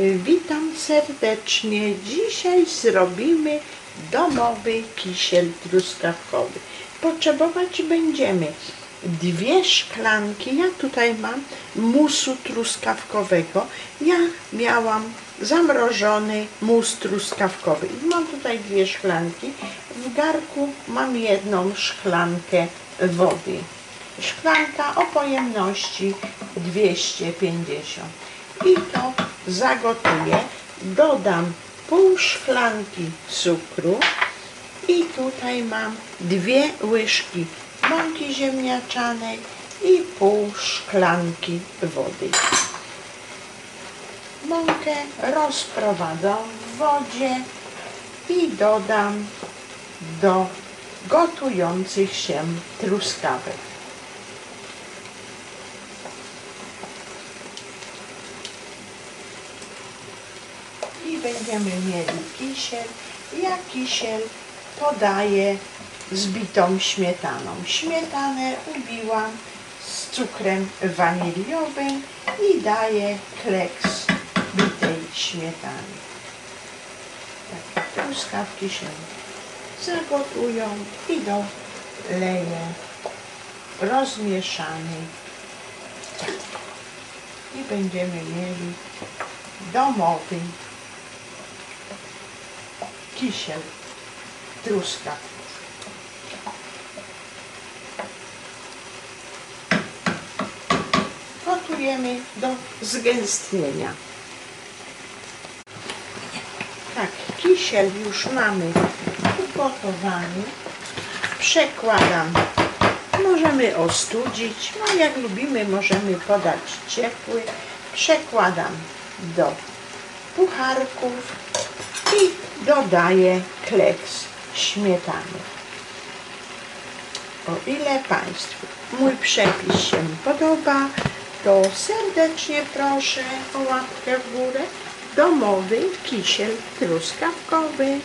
Witam serdecznie. Dzisiaj zrobimy domowy kisiel truskawkowy. Potrzebować będziemy dwie szklanki. Ja tutaj mam musu truskawkowego. Ja miałam zamrożony mus truskawkowy. Mam tutaj dwie szklanki. W garku mam jedną szklankę wody. Szklanka o pojemności 250. I to zagotuję. Dodam pół szklanki cukru i tutaj mam dwie łyżki mąki ziemniaczanej i pół szklanki wody. Mąkę rozprowadzę w wodzie i dodam do gotujących się truskawek. Będziemy mieli kisiel. Ja kisiel podaję z bitą śmietaną. Śmietanę ubiłam z cukrem waniliowym i daję kleks bitej śmietany. Takie truskawki się zagotują i doleję rozmieszanej i będziemy mieli domowy kisiel truskawki. Gotujemy do zgęstnienia. Tak, kisiel już mamy ugotowany. Przekładam. Możemy ostudzić, no jak lubimy możemy podać ciepły. Przekładam do pucharków i dodaję kleks śmietany. O ile Państwu mój przepis się podoba, to serdecznie proszę o łapkę w górę. Domowy kisiel truskawkowy.